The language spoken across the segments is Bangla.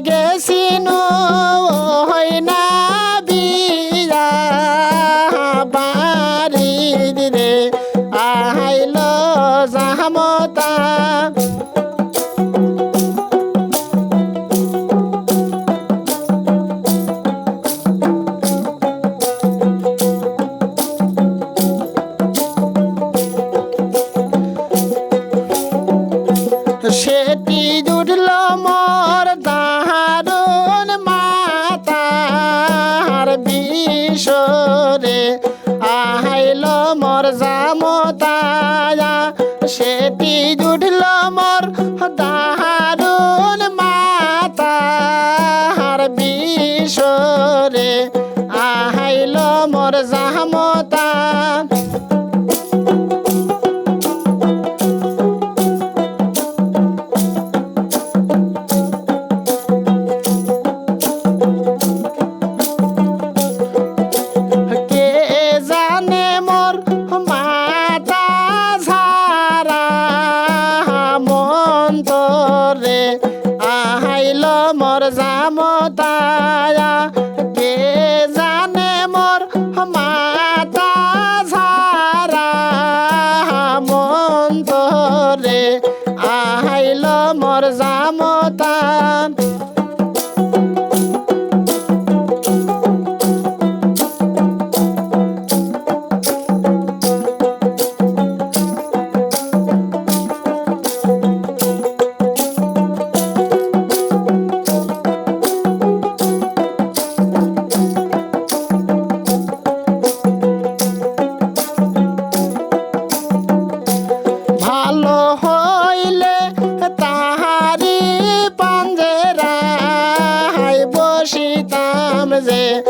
গেছি নয় সেটি উঠল মোর দারুণ মাতার বিষরে আহাইল মোর জামত। অন্তরে maze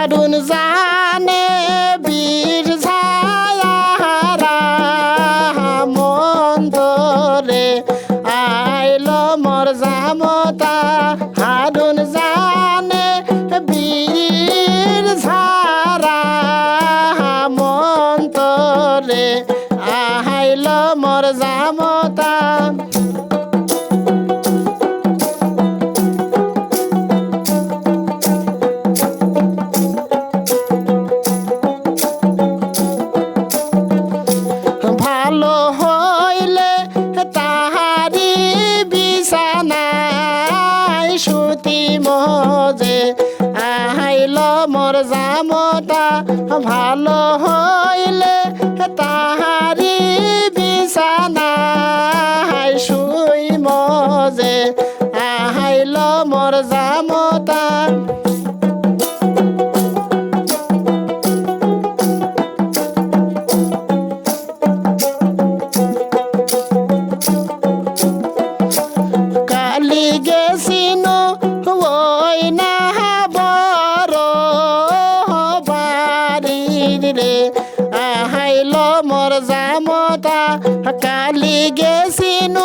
দারুণ জানে। পূর্ণ হইলে তাহারি বিছানায় সুতি মজে আহাইল মোর জামতা ভালো হইলে তাহ গেছিন ওই না বড় বাড়ির রে। আহাইল মোর জামতা কালি গেছিন